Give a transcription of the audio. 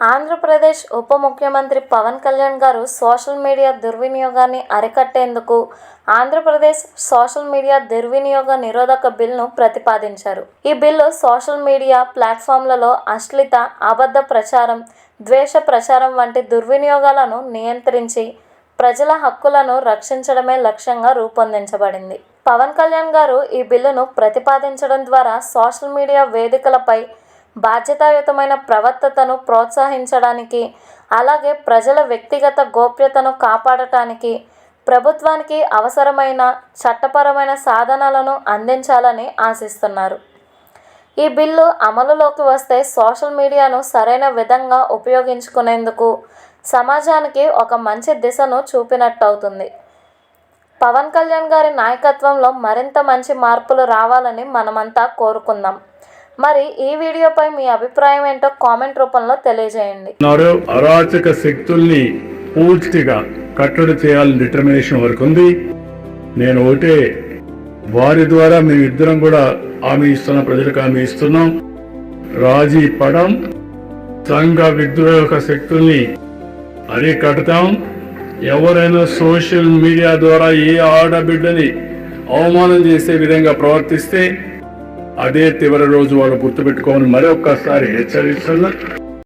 ఆంధ్రప్రదేశ్ ఉప ముఖ్యమంత్రి పవన్ కళ్యాణ్ గారు సోషల్ మీడియా దుర్వినియోగాన్ని అరికట్టేందుకు ఆంధ్రప్రదేశ్ సోషల్ మీడియా దుర్వినియోగ నిరోధక బిల్లును ప్రతిపాదించారు. ఈ బిల్లు సోషల్ మీడియా ప్లాట్ఫామ్లలో అశ్లీత అబద్ధ ప్రచారం ద్వేష ప్రచారం వంటి దుర్వినియోగాలను నియంత్రించి ప్రజల హక్కులను రక్షించడమే లక్ష్యంగా రూపొందించబడింది. పవన్ కళ్యాణ్ గారు ఈ బిల్లును ప్రతిపాదించడం ద్వారా సోషల్ మీడియా వేదికలపై బాధ్యతాయుతమైన ప్రవర్తతను ప్రోత్సహించడానికి అలాగే ప్రజల వ్యక్తిగత గోప్యతను కాపాడటానికి ప్రభుత్వానికి అవసరమైన చట్టపరమైన సాధనాలను అందించాలని ఆశిస్తున్నారు. ఈ బిల్లు అమలులోకి వస్తే సోషల్ మీడియాను సరైన విధంగా ఉపయోగించుకునేందుకు సమాజానికి ఒక మంచి దిశను చూపినట్టు అవుతుంది పవన్ కళ్యాణ్ గారి నాయకత్వంలో మరింత మంచి మార్పులు రావాలని మనమంతా కోరుకుందాం. మరి ఈ వీడియోపై మీ అభిప్రాయం ఏంటో కామెంట్ రూపంలో తెలియజేయండి. అరాచక శక్తుల్ని పూర్తిగా కట్టడి చేయాలని డిటర్మినేషన్ వరకు ఉంది. నేను ఒకటే వారి ద్వారా మేమిద్దరం కూడా హామీ ఇస్తున్నాం ప్రజలకు హామీ ఇస్తున్నాం. రాజీ పడం సంఘ విద్రోహక శక్తుల్ని అరికడతాం ఎవరైనా సోషల్ మీడియా ద్వారా ఏ ఆడబిడ్డని అవమానం చేసే విధంగా ప్రవర్తిస్తే అదే చివరి రోజు వాళ్ళు గుర్తుపెట్టుకోమని మరొక్కసారి హెచ్చరిస్తున్నా.